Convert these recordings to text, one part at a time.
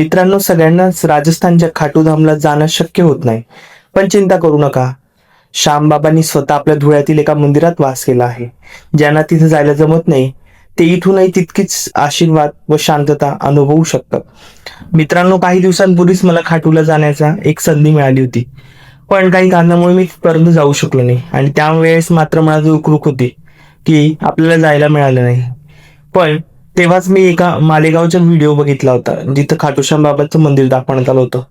मित्रांनो सगळ्यांनाच राजस्थानच्या खाटूधामला जाणं शक्य होत नाही. पण चिंता करू नका. श्यामबाबांनी स्वतः आपल्या धुळ्यातील एका मंदिरात वास केला आहे. ज्यांना तिथे जायला जमत नाही ते इथूनही तितकीच आशीर्वाद व शांतता अनुभवू शकतात. मित्रांनो काही दिवसांपूर्वीच मला खाटूला जाण्याचा एक संधी मिळाली होती. पण काही कारणामुळे मी पर्यंत जाऊ शकलो नाही आणि त्यावेळेस मात्र मला रुखरुख होती की आपल्याला जायला मिळालं नाही. पण तेव्हाच मी एका मालेगावचा व्हिडिओ बघितला होता. जिथं खाटूश्याम बाबाचं मंदिर दाखवण्यात आलं होतं.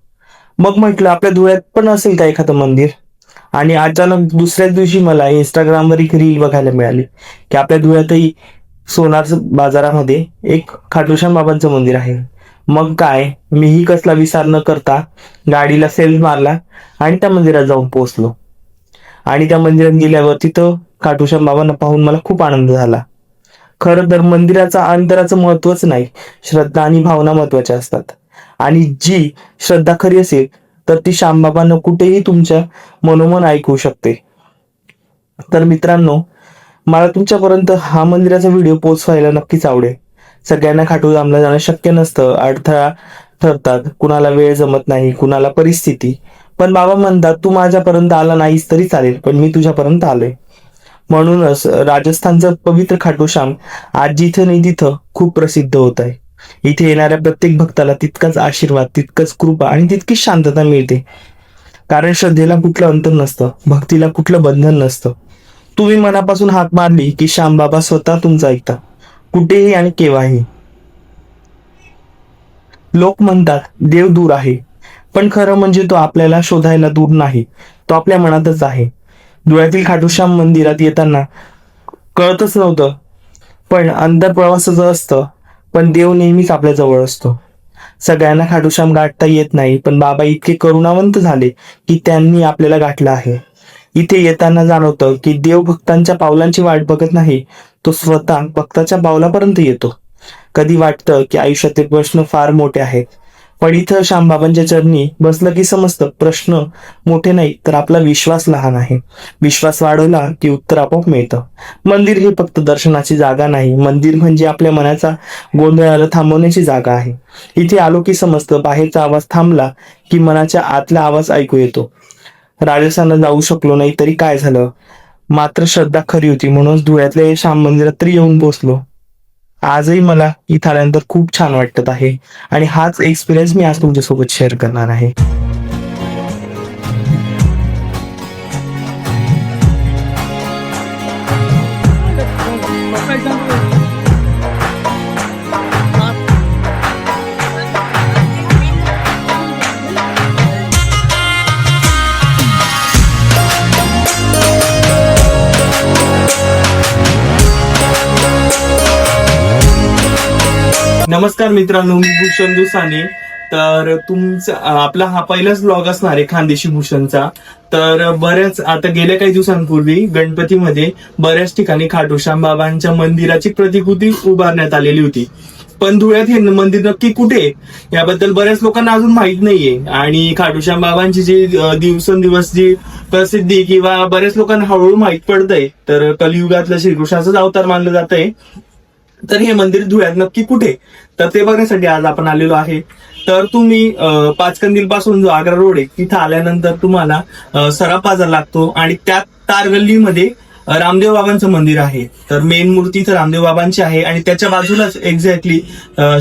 मग म्हटलं आपल्या धुळ्यात पण असेल का एखादं मंदिर? आणि अचानक दुसऱ्याच दिवशी मला इंस्टाग्रामवर एक रील बघायला मिळाली की आपल्या धुळ्यातही सोनार बाजारामध्ये एक खाटूश्याम बाबांचं मंदिर आहे. मग काय मीही कसला विचार न करता गाडीला सेल मारला आणि त्या मंदिरात जाऊन पोहोचलो. आणि त्या मंदिरात गेल्यावर तिथं खाटूश्याम बाबांना पाहून मला खूप आनंद झाला. खरं तर मंदिराचा अंतराचं महत्वच नाही. श्रद्धा आणि भावना महत्त्वाच्या असतात. आणि जी श्रद्धा खरी असेल तर ती श्यामबाबांना कुठेही तुमच्या मनोमन ऐकू शकते. तर मित्रांनो मला तुमच्यापर्यंत हा मंदिराचा व्हिडिओ पोचवायला नक्कीच आवडेल. सगळ्यांना खाटू जामला जाणं शक्य नसतं अडथळा ठरतात. कुणाला वेळ जमत नाही कुणाला परिस्थिती. पण बाबा म्हणतात तू माझ्यापर्यंत आला नाहीस तरी चालेल पण मी तुझ्यापर्यंत आलोय. म्हणूनच राजस्थानचं पवित्र खाटूश्याम आज जिथं नाही तिथं खूप प्रसिद्ध होत आहे. इथे येणाऱ्या प्रत्येक भक्ताला तितकाच आशीर्वाद तितकंच कृपा आणि तितकीच शांतता मिळते. कारण श्रद्धेला कुठलं अंतर नसतं भक्तीला कुठलं बंधन नसतं. तुम्ही मनापासून हात मारली की श्यामबाबा स्वतः तुमचं ऐकता कुठेही आणि केव्हाही. लोक म्हणतात देव दूर आहे. पण खरं म्हणजे तो आपल्याला शोधायला दूर नाही. तो आपल्या मनातच आहे. धुळ्यातील खाटूश्याम मंदिरात येताना कळतच नव्हतं. पण अंतर प्रवासाचं असतं. पण देव नेहमीच आपल्या जवळ असतो. सगळ्यांना खाटूश्याम गाठता येत नाही पण बाबा इतके करुणावंत झाले की त्यांनी आपल्याला गाठलं आहे. इथे येताना जाणवतं की देव भक्तांच्या पावलांची वाट बघत नाही तो स्वतः भक्ताच्या पावलापर्यंत येतो. कधी वाटतं की आयुष्यातील प्रश्न फार मोठे आहेत? पण इथं श्यामबाबांच्या चरणी बसलं की समजतं प्रश्न मोठे नाही तर आपला विश्वास लहान आहे. विश्वास वाढवला की उत्तर आपोआप मिळतं. मंदिर हे फक्त दर्शनाची जागा नाही मंदिर म्हणजे आपल्या मनाचा गोंधळाला थांबवण्याची जागा आहे. इथे आलो की समजतं बाहेरचा आवाज थांबला की मनाच्या आतला आवाज ऐकू येतो. राजस्थानला जाऊ शकलो नाही तरी काय झालं? मात्र श्रद्धा खरी होती म्हणून धुळ्यातल्या श्याम मंदिरात तरी येऊन पोचलो. आजही मला इथं आल्यानंतर खूप छान वाटत आहे. आणि हाच एक्सपिरियन्स मी आज तुमच्यासोबत शेअर करणार आहे. नमस्कार मित्रांनो मी भूषण दुसाने. तर तुमचा आपला हा पहिलाच ब्लॉग असणार आहे खानदेशी भूषणचा. तर बऱ्याच आता गेल्या काही दिवसांपूर्वी गणपतीमध्ये बऱ्याच ठिकाणी खाटूश्याम बाबांच्या मंदिराची प्रतिकृती उभारण्यात आलेली होती. पण धुळ्यात हे मंदिर नक्की कुठे याबद्दल बऱ्याच लोकांना अजून माहीत नाहीये. आणि खाटूश्याम बाबांची जी दिवसेंदिवस जी प्रसिद्धी किंवा बऱ्याच लोकांना हळूहळू माहीत पडतंय. तर कलियुगातलं श्रीकृष्णाचाच अवतार मानलं जात आहे तर हे मंदिर धुळ्यात नक्की कुठे? तर ते बघण्यासाठी आज आपण आलेलो आहे. तर तुम्ही पाचकंदील पासून जो आग्रा रोड आहे तिथं आल्यानंतर तुम्हाला अं, सराफ बाजार लागतो आणि त्यात तारगल्लीमध्ये रामदेव बाबांचं मंदिर आहे. तर मेन मूर्ती तर रामदेव बाबांची आहे आणि त्याच्या बाजूलाच एक्झॅक्टली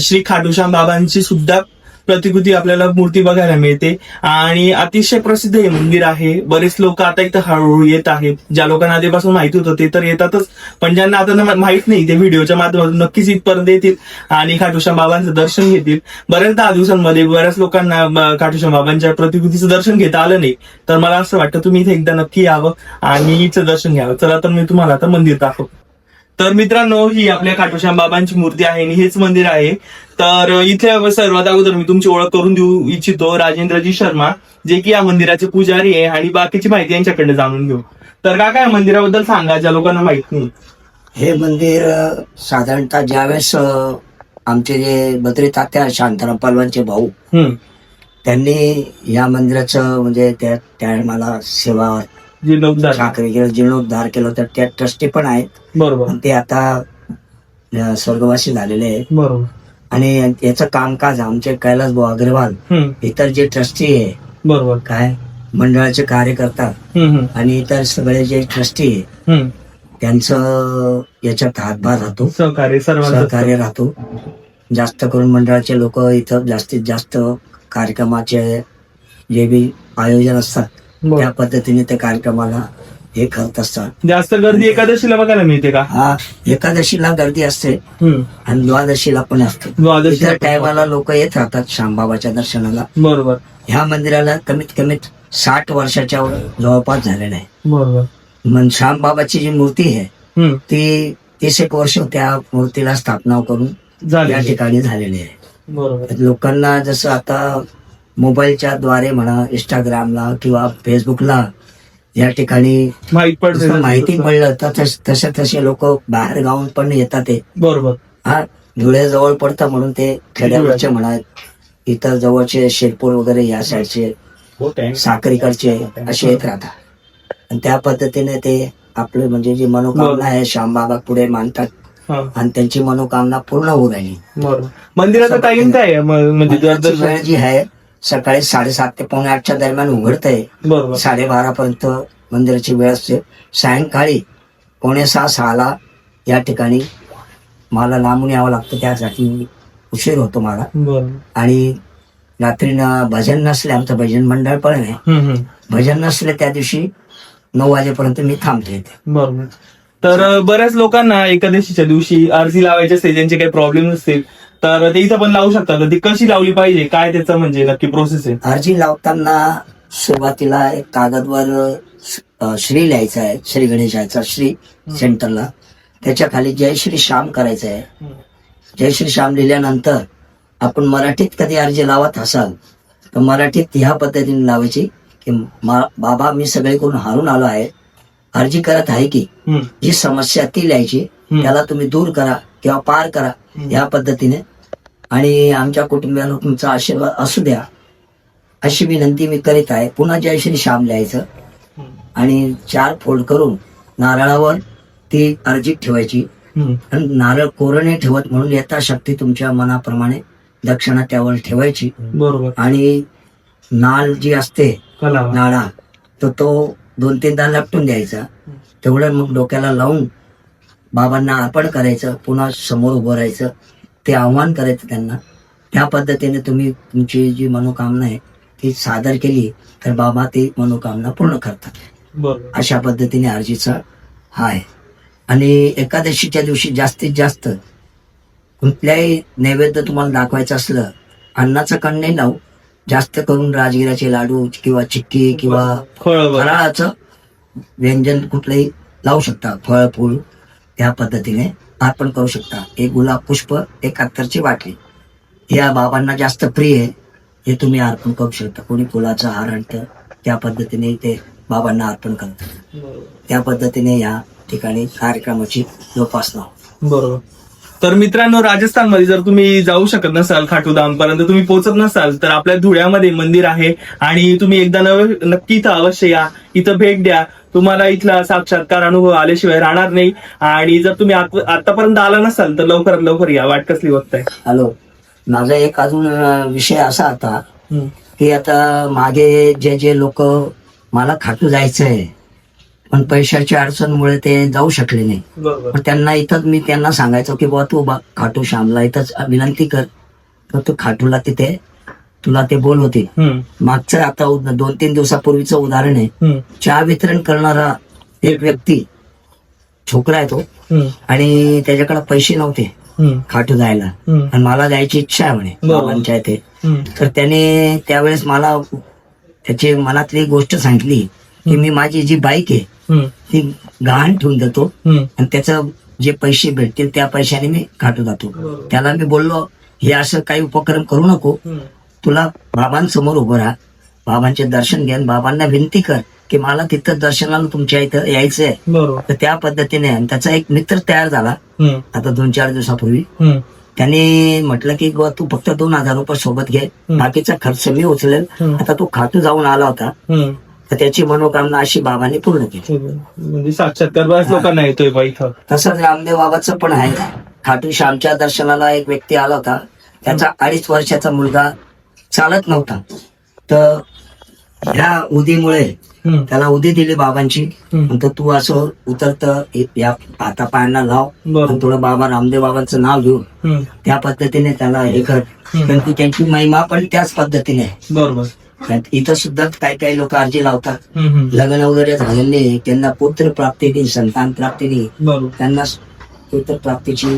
श्री खाटूश्याम बाबांची सुद्धा प्रतिकृती आपल्याला मूर्ती बघायला मिळते. आणि अतिशय प्रसिद्ध हे मंदिर आहे. बरेच लोक आता इथं हळूहळू येत आहेत. ज्या लोकांना आधीपासून माहिती होतं ते तर येतातच. पण ज्यांना आता माहीत नाही ते व्हिडिओच्या माध्यमातून नक्कीच इथपर्यंत येतील आणि खाटूश्याम बाबांचं दर्शन घेतील. बऱ्याच दहा दिवसांमध्ये बऱ्याच लोकांना ब- खाटूश्याम बाबांच्या प्रतिकृतीचं दर्शन घेता आलं नाही. तर मला असं वाटतं तुम्ही इथे एकदा नक्की यावं आणि इथं दर्शन घ्यावं. चला तर मी तुम्हाला आता मंदिर दाखवतो. तर मित्रांनो ही आपल्या खाटूश्याम बाबांची मूर्ती आहे आणि हेच मंदिर आहे. तर इथे सर्वात अगोदर मी तुमची ओळख करून देऊ इच्छितो राजेंद्रजी शर्मा जे की या मंदिराचे पुजारी आहे आणि बाकीची माहिती यांच्याकडे जाणून घेऊ. तर का काय मंदिराबद्दल सांगा ज्या लोकांना माहीत नाही. हे मंदिर साधारणतः ज्यावेळेस आमचे जे बद्री तात्या शांताराम पलवानचे भाऊ त्यांनी या मंदिराचं म्हणजे त्या त्या मला सेवा जीर्णोद्धार केलं जीर्णोद्धार केलं तर त्या ट्रस्टी पण आहेत. बरोबर. पण ते आता अ, स्वर्गवासी झालेले आहेत. बरोबर. आणि याचं कामकाज आमचे कैलास भाऊ अग्रवाल हम्म, इतर जे ट्रस्टी आहे बरोबर. काय मंडळाचे कार्यकर्ता हम्म, हम्म, आणि इतर सगळे जे ट्रस्टी आहे हम्म. त्यांचं याच्यात हातभार राहतो. सहकार्य सर्वांचं. सहकार्य राहतो. जास्त करून मंडळाचे लोक इथं जास्तीत जास्त कार्यक्रमाचे जे बी आयोजन असतात. त्या पद्धतीने त्या कार्यक्रमाला हे करत असतात. जास्त गर्दी एकादशीला बघायला मिळते का? हा एकादशीला गर्दी असते. आणि द्वादशीला पण असते. द्वादशी इतर टायमाला लोक येत राहतात श्यामबाबाच्या दर्शनाला. बरोबर. ह्या मंदिराला कमीत कमीत साठ वर्षाच्या वर जवळपास झालेलं आहे. बरोबर. मग श्यामबाबाची जी मूर्ती आहे ती तीस एक वर्ष त्या मूर्तीला स्थापना करून या ठिकाणी झालेली आहे. बरोबर. लोकांना जसं आता मोबाईलच्या द्वारे म्हणा इंस्टाग्रामला किंवा फेसबुकला या ठिकाणी माहीत पडलं तर तस- तसे लोक बाहेर गावून पण येतात ते. बरोबर. हा धुळे जवळ पडतं म्हणून ते खेड्यावरचे म्हणा इतर जवळचे शेरपूर वगैरे या साईडचे साखरीकडचे असे येत राहतात. आणि त्या पद्धतीने ते आपले म्हणजे जी मनोकामना आहे श्यामबाबा पुढे मानतात हा, आणि त्यांची मनोकामना पूर्ण होऊ राहिली. बरोबर. मंदिराचा टाइम काय म्हणजे जी आहे सकाळी साडेसात ते पावणे आठच्या दरम्यान उघडतंय. बरोबर. साडेबारा पर्यंत मंदिराची वेळ असते. सायंकाळी पावणे सहा सहाला या ठिकाणी मला लांबून यावं लागतं. त्यासाठी उशीर होतो मला. आणि रात्रीनं भजन नसले आमचं भजन मंडळ पण आहे. भजन नसले त्या दिवशी नऊ वाजेपर्यंत मी थांबते इथे. बरोबर. तर बऱ्याच लोकांना एकादशीच्या दिवशी अर्जी लावायचे असते ज्यांचे काही प्रॉब्लेम असतील तर ते इथं पण लावू शकतात. तर ती कशी लावली पाहिजे? काय त्याचं म्हणजे नक्की प्रोसेस आहे? अर्जी लावताना सुरुवातीला एक कागदवर श्री लिहायचा आहे. श्री गणेशाचा श्री सेंटरला. त्याच्याखाली जय श्री श्याम करायचं आहे जय श्री श्याम लिहिल्यानंतर आपण मराठीत कधी अर्जी लावत असाल तर मराठीत ह्या पद्धतीने लावायची की बाबा मी सगळीकडून हारून आलो आहे. अर्जी करत आहे की जी समस्या ती लिहायची. त्याला तुम्ही दूर करा किंवा पार करा. या पद्धतीने. आणि आमच्या कुटुंबियांना तुमचा आशीर्वाद असू द्या. अशी विनंती मी करीत आहे. पुन्हा जय श्री श्याम लिहायचं. आणि चार फोल्ड करून नारळावर ती अर्जी ठेवायची. आणि नारळ कोरं नाही ठेवत म्हणून यथाशक्ती तुमच्या मनाप्रमाणे दक्षिणा त्यावर ठेवायची. बरोबर. आणि नाल जी असते नाळा तर तो दोन तीनदा लपटून द्यायचा. तेवढं मग डोक्याला लावून बाबांना अर्पण करायचं पुन्हा समोर उभं राहायचं ते आव्हान करायचं त्यांना. त्या पद्धतीने तुम्ही तुमची जी मनोकामना आहे ती सादर केली तर बाबा ती मनोकामना पूर्ण करतात. अशा पद्धतीने अर्जीचा हा आहे. आणि एकादशीच्या दिवशी जास्तीत जास्त कुठल्याही नैवेद्य तुम्हाला दाखवायचं असलं अन्नाचं कण नाही लावू. जास्त करून राजगिराचे लाडू किंवा चिक्की किंवा फळ फराळाचं व्यंजन कुठलंही लावू शकता. फळ फूल त्या पद्धतीने अर्पण करू शकता. एक गुलाब पुष्प एक अत्तरची वाटली. या बाबांना जास्त प्रिय आहे. हे तुम्ही अर्पण करू शकता. कोणी फुलाचा हार आणतं त्या पद्धतीने ते बाबांना अर्पण करतात. त्या पद्धतीने या ठिकाणी कार्यक्रमाची जोपासना बरोबर. तर मित्रांनो राजस्थानमध्ये जर तुम्ही जाऊ शकत नसाल खाटूधाम पर्यंत तुम्ही पोहोचत नसाल तर आपल्या धुळ्यामध्ये मंदिर आहे आणि तुम्ही एकदा नक्की इथं अवश्य या. इथं भेट द्या. तुम्हाला इथला साक्षात्कार अनुभव आल्याशिवाय राहणार नाही. आणि जर तुम्ही आत- आतापर्यंत आला नसाल तर लवकरात लवकर या. वाट कसली बघताय? हॅलो. माझा एक अजून विषय असा हम्म. की आता मागे जे जे लोक मला खाटू जायचं आहे पण पैशाच्या अडचणमुळे ते जाऊ शकले नाही. पण त्यांना इथंच मी त्यांना सांगायचो की बाबा तू बा खाटू श्यामला इथंच विनंती कर. तर तू खाटूला तिथे तुला ते हम्म. मागचं आता दोन तीन दिवसापूर्वीचं उदाहरण आहे. चहा वितरण करणारा एक व्यक्ती छोकरा आहे तो. आणि त्याच्याकडे पैसे नव्हते. खाटू जायला. आणि मला जायची इच्छा आहे म्हणे. बाबांच्या इथे. तर त्याने त्यावेळेस मला त्याची मनातली गोष्ट सांगितली की मी माझी जी बाईक आहे. ती गहाण ठेवून देतो. आणि त्याचं जे पैसे भेटतील त्या पैशाने मी खाटू जातो. त्याला मी बोललो हे असं काही उपक्रम करू नको. तुला बाबांसमोर उभं राहा. बाबांचे दर्शन घ्या आणि बाबांना विनंती कर की मला तिथं दर्शनाला तुमच्या इथं यायचंय. तर त्या पद्धतीने आणि त्याचा एक मित्र तयार झाला. आता दोन चार दिवसापूर्वी. त्याने म्हटलं की तू फक्त दोन हजार रुपये सोबत घे. बाकीचा खर्च मी उचलेल. आता तू खातू जाऊन आला होता. तर त्याची मनोकामना अशी बाबांनी पूर्ण केली. म्हणजे साक्षात्कार लोकांना येतोय तसंच रामदेव बाबाचं पण आहे. खाटू श्यामच्या दर्शनाला एक व्यक्ती आला होता. त्याचा अडीच वर्षाचा मुलगा चालत नव्हता तर ह्या उदीमुळे. त्याला उदी दिली बाबांची. म्हणतो तू असं उतरत या हाता पायांना लाव थोडं बाबा रामदेव बाबांचं नाव घेऊ हम्म. त्या पद्धतीने त्याला हे कर पण ती त्यांची महिमा पण त्याच पद्धतीने आहे. बरोबर इथं सुद्धा काही काही लोक अर्जी लावतात. लग्न वगैरे झालेले त्यांना पुत्र प्राप्तीनी संतान प्राप्तीनी त्यांना पुत्र प्राप्तीची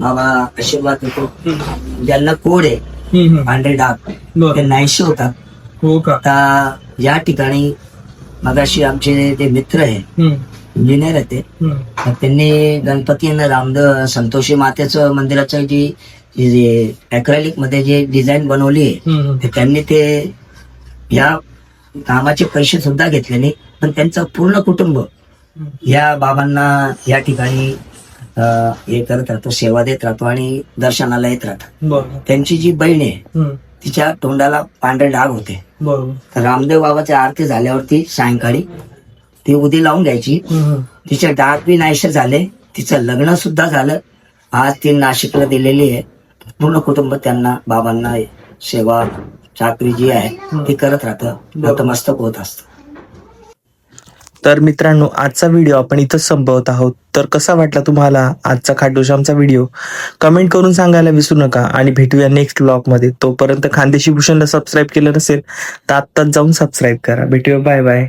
बाबा आशीर्वाद देतो. ज्यांना कोड आहे पांढरे डाग ते नाहीसे होतात. हो का? आता या ठिकाणी मगाशी आमचे ते मित्र आहे. इंजिनियर आहेत ते. तर त्यांनी गणपती आणि रामद संतोषी मातेचं मंदिराचं जी अॅक्रेलिकमध्ये जे डिझाईन बनवली आहे त्यांनी ते या कामाचे पैसे सुद्धा घेतले नाही. पण त्यांचं पूर्ण कुटुंब या बाबांना या ठिकाणी हे करत राहतो सेवा देत राहतो आणि दर्शनाला येत बरोबर. त्यांची जी बहीण आहे. तिच्या तोंडाला पांढरे डाग होते. रामदेव बाबाच्या आरती झाल्यावरती सायंकाळी ती उदी लावून घ्यायची. तिचे डाग बी नाहीसे झाले. तिचं लग्न सुद्धा झालं. आज ती नाशिकला दिलेली आहे. पूर्ण कुटुंब त्यांना बाबांना सेवा चाकरी जी आहे ती करत राहतं. नतमस्तक होत असतं. तर मित्रांनो आजचा व्हिडिओ आपण इथं संपवत आहोत. तर कसा वाटला तुम्हाला आजचा खाटोशामचा व्हिडिओ कमेंट करून सांगायला विसरू नका आणि भेटूया नेक्स्ट ब्लॉगमध्ये. तोपर्यंत खानदेशी भूषणला सबस्क्राईब केलं नसेल तर आत्ताच जाऊन सबस्क्राईब करा. भेटूया. Bye bye